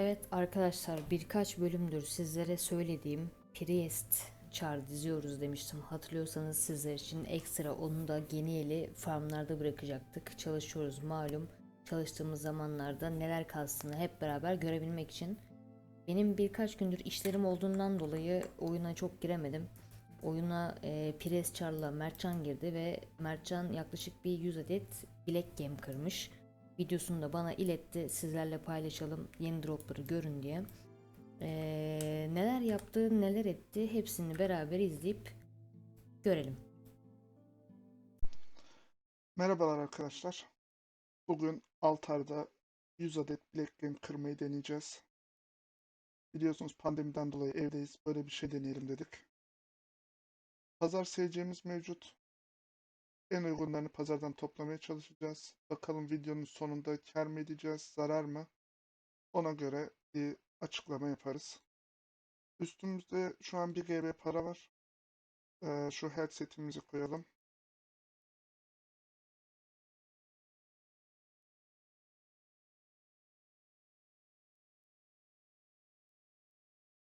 Evet arkadaşlar birkaç bölümdür sizlere söylediğim Priest Char diziyoruz demiştim. Hatırlıyorsanız sizler için ekstra onu da Geniyeli farmlarda bırakacaktık. Çalışıyoruz malum. Çalıştığımız zamanlarda neler kastığını hep beraber görebilmek için. Benim birkaç gündür işlerim olduğundan dolayı oyuna çok giremedim. Oyuna e, Priest Char'la Mertcan girdi ve Mertcan yaklaşık bir 100 adet bilek gem kırmış videosunu da bana iletti. Sizlerle paylaşalım. Yeni dropları görün diye. Ee, neler yaptı, neler etti hepsini beraber izleyip görelim. Merhabalar arkadaşlar. Bugün altarda 100 adet bilek gem kırmayı deneyeceğiz. Biliyorsunuz pandemiden dolayı evdeyiz. Böyle bir şey deneyelim dedik. Pazar seyircimiz mevcut. En uygunlarını pazardan toplamaya çalışacağız. Bakalım videonun sonunda kar mı edeceğiz, zarar mı? Ona göre bir açıklama yaparız. Üstümüzde şu an 1 GB para var. Ee, şu headsetimizi koyalım.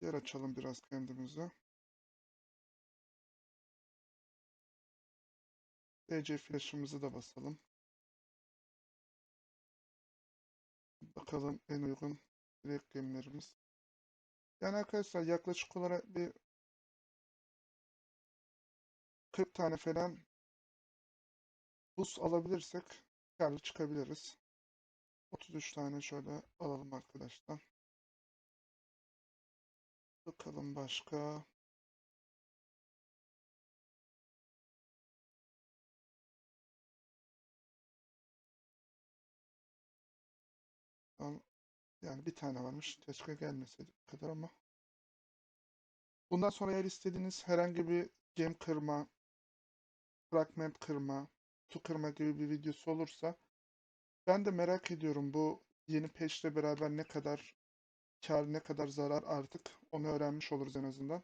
Yer açalım biraz kendimize. DC flash'ımızı da basalım. Bakalım en uygun direkt gemlerimiz. Yani arkadaşlar yaklaşık olarak bir 40 tane falan buz alabilirsek karlı çıkabiliriz. 33 tane şöyle alalım arkadaşlar. Bakalım başka. Yani bir tane varmış. Keşke gelmeseydi kadar ama. Bundan sonra eğer istediğiniz herhangi bir gem kırma, fragment kırma, kutu kırma gibi bir videosu olursa ben de merak ediyorum bu yeni patchle beraber ne kadar kar ne kadar zarar artık onu öğrenmiş oluruz en azından.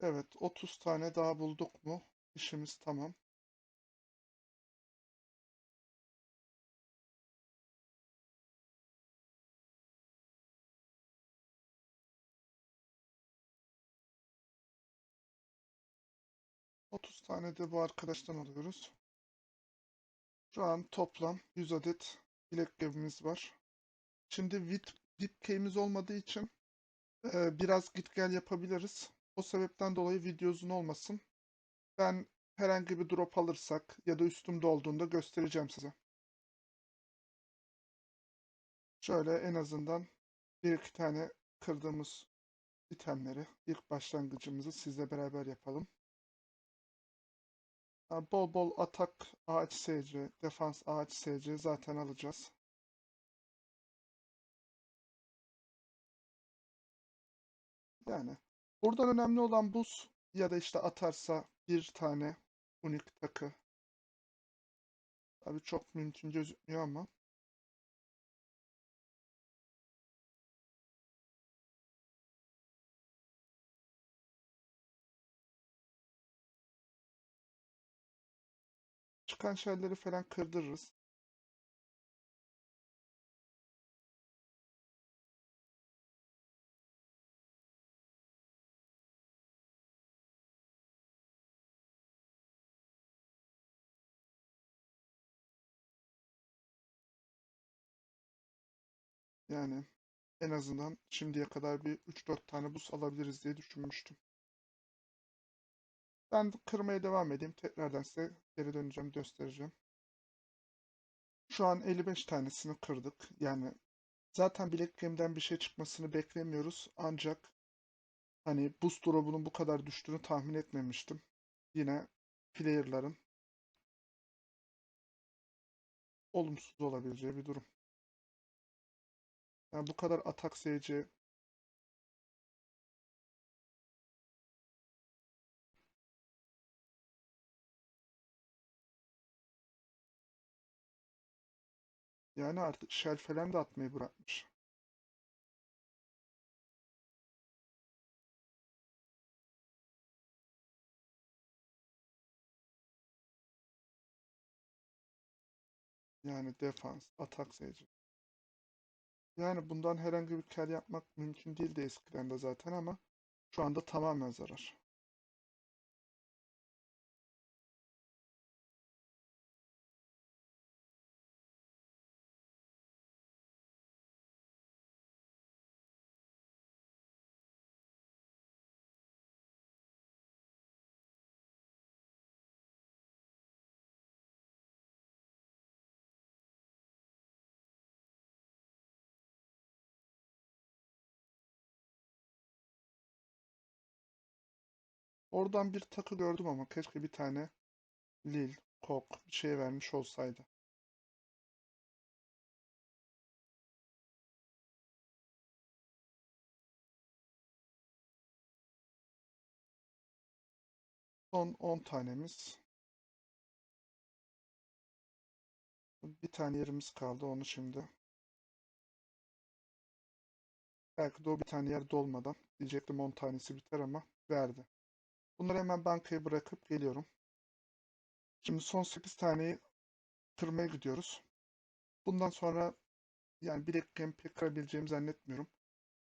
Evet 30 tane daha bulduk mu işimiz tamam. Otuz tane de bu arkadaştan alıyoruz. Şu an toplam 100 adet bilek gemimiz var. Şimdi VIP, VIP key'imiz olmadığı için e, biraz git gel yapabiliriz. O sebepten dolayı video uzun olmasın. Ben herhangi bir drop alırsak ya da üstümde olduğunda göstereceğim size. Şöyle en azından bir iki tane kırdığımız itemleri, ilk başlangıcımızı sizle beraber yapalım. Ha, Bol bol atak ağaç SC, defans ağaç SC zaten alacağız. Yani buradan önemli olan buz ya da işte atarsa bir tane unik takı. Tabii çok mümkün gözükmüyor ama. Çıkan şeyleri falan kırdırırız. Yani en azından şimdiye kadar bir 3-4 tane buz alabiliriz diye düşünmüştüm. Ben kırmaya devam edeyim. Tekrardan size geri döneceğim, göstereceğim. Şu an 55 tanesini kırdık. Yani zaten bilek gemiden bir şey çıkmasını beklemiyoruz. Ancak hani buz drop'unun bu kadar düştüğünü tahmin etmemiştim. Yine player'ların olumsuz olabileceği bir durum. Yani bu kadar atak SC yani artık shell falan da atmayı bırakmış. Yani defans, atak sayıcı. Yani bundan herhangi bir kar yapmak mümkün değildi eskiden de zaten ama şu anda tamamen zarar. Oradan bir takı gördüm ama keşke bir tane Lil, Kok bir şey vermiş olsaydı. Son 10 tanemiz. Bir tane yerimiz kaldı onu şimdi. Belki de o bir tane yer dolmadan diyecektim 10 tanesi biter ama verdi. Bunları hemen bankaya bırakıp geliyorum. Şimdi son 8 taneyi kırmaya gidiyoruz. Bundan sonra yani bir game pek kırabileceğimi zannetmiyorum.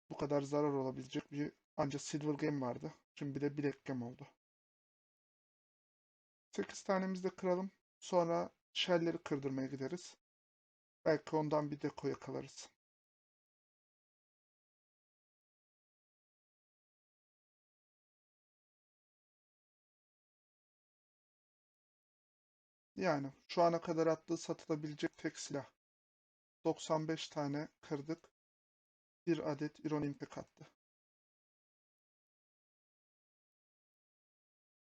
Bu kadar zarar olabilecek bir ancak Silver Game vardı. Şimdi bir de Black Game oldu. 8 tanemizi de kıralım. Sonra shell'leri kırdırmaya gideriz. Belki ondan bir deko yakalarız. Yani şu ana kadar attığı satılabilecek tek silah. 95 tane kırdık. Bir adet Iron Impact attı.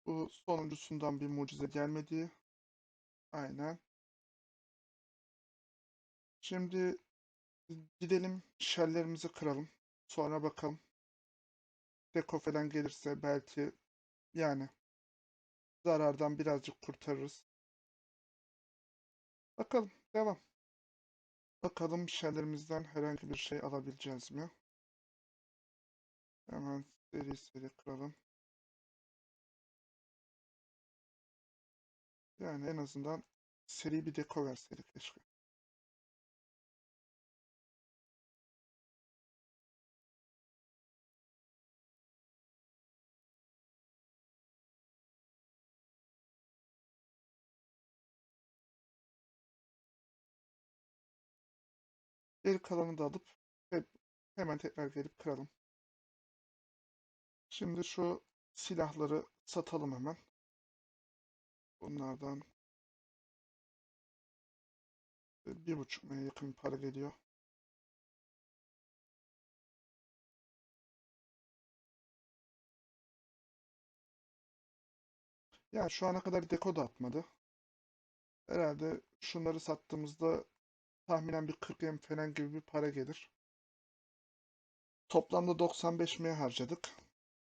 Bu sonuncusundan bir mucize gelmedi. Aynen. Şimdi gidelim shelllerimizi kıralım. Sonra bakalım. Deko falan gelirse belki yani zarardan birazcık kurtarırız. Bakalım. Devam. Bakalım shelllerimizden herhangi bir şey alabileceğiz mi? Hemen seri seri kıralım. Yani en azından seri bir deko verseydik keşke. Geri kalanı da alıp hemen tekrar gelip kıralım. Şimdi şu silahları satalım hemen. Bunlardan bir buçuk M'ye yakın para geliyor. Yani şu ana kadar deko da atmadı. Herhalde şunları sattığımızda tahminen bir 40 M falan gibi bir para gelir. Toplamda 95 M harcadık.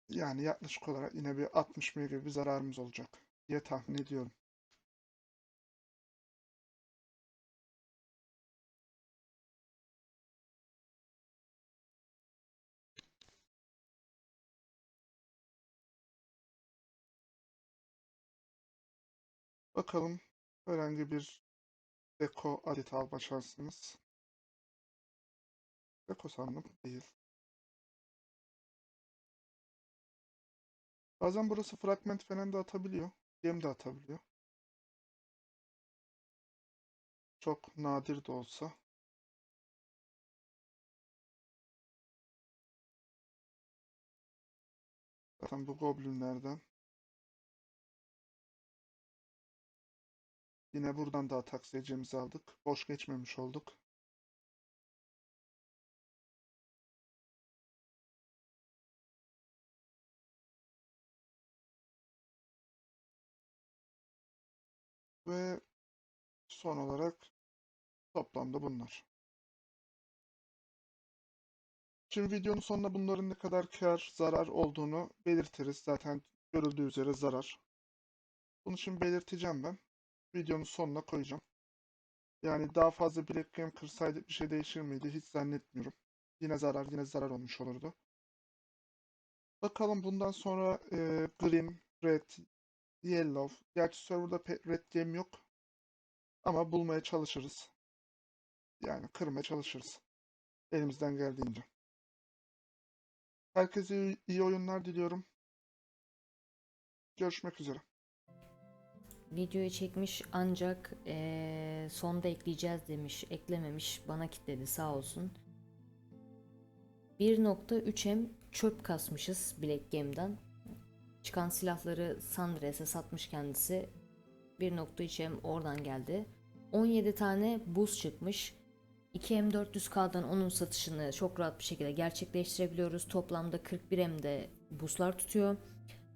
Yani yaklaşık olarak yine bir 60 M gibi bir zararımız olacak diye tahmin ediyorum. Bakalım herhangi bir deko adet alma şansımız. Deko sandım değil. Bazen burası fragment falan da atabiliyor. Gem de atabiliyor. Çok nadir de olsa. Zaten bu goblinlerden. Yine buradan da atak seyircimizi aldık. Boş geçmemiş olduk. Ve son olarak toplamda bunlar. Şimdi videonun sonunda bunların ne kadar kar, zarar olduğunu belirtiriz. Zaten görüldüğü üzere zarar. Bunu şimdi belirteceğim ben. Videonun sonuna koyacağım. Yani daha fazla Black Game kırsaydık bir şey değişir miydi? Hiç zannetmiyorum. Yine zarar, yine zarar olmuş olurdu. Bakalım bundan sonra e, Green, Red, Yellow. Gerçi serverda pek Red Game yok. Ama bulmaya çalışırız. Yani kırmaya çalışırız. Elimizden geldiğince. Herkese iyi- oyunlar diliyorum. Görüşmek üzere. Videoyu çekmiş ancak eee, sonda ekleyeceğiz demiş. Eklememiş. Bana kitledi sağ olsun. 1.3M çöp kasmışız Black Game'den. Çıkan silahları Sandres'e satmış kendisi. 1.3M oradan geldi. 17 tane buz çıkmış. 2M400K'dan onun satışını çok rahat bir şekilde gerçekleştirebiliyoruz. Toplamda 41M'de buzlar tutuyor.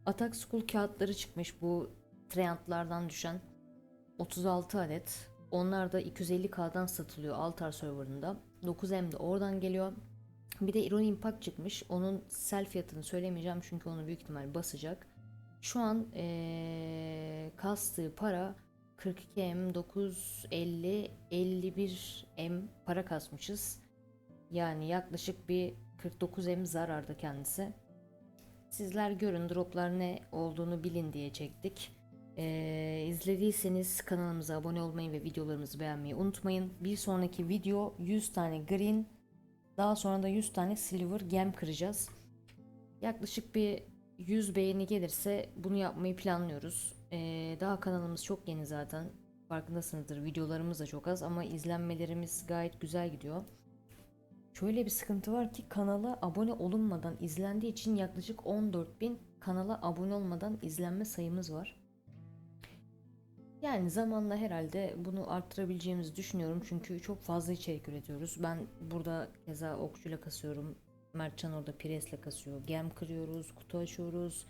Atak School kağıtları çıkmış bu Treant'lardan düşen 36 adet. Onlar da 250K'dan satılıyor Altar serverında. 9M de oradan geliyor. Bir de Iron Impact çıkmış. Onun sell fiyatını söylemeyeceğim çünkü onu büyük ihtimal basacak. Şu an eee kastığı para 42M, 950, 51M para kasmışız. Yani yaklaşık bir 49M zararda kendisi. Sizler görün droplar ne olduğunu bilin diye çektik. Ee, izlediyseniz kanalımıza abone olmayı ve videolarımızı beğenmeyi unutmayın. Bir sonraki video 100 tane green daha sonra da 100 tane silver gem kıracağız. Yaklaşık bir 100 beğeni gelirse bunu yapmayı planlıyoruz. Ee, daha kanalımız çok yeni zaten. Farkındasınızdır videolarımız da çok az ama izlenmelerimiz gayet güzel gidiyor. Şöyle bir sıkıntı var ki kanala abone olunmadan izlendiği için yaklaşık 14.000 kanala abone olmadan izlenme sayımız var. Yani zamanla herhalde bunu arttırabileceğimizi düşünüyorum çünkü çok fazla içerik üretiyoruz. Ben burada keza okçuyla kasıyorum. Mertcan orada presle kasıyor. Gem kırıyoruz, kutu açıyoruz.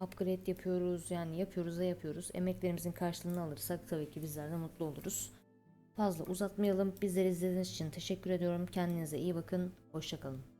Upgrade yapıyoruz. Yani yapıyoruz da yapıyoruz. Emeklerimizin karşılığını alırsak tabii ki bizler de mutlu oluruz. Fazla uzatmayalım. Bizleri izlediğiniz için teşekkür ediyorum. Kendinize iyi bakın. Hoşçakalın.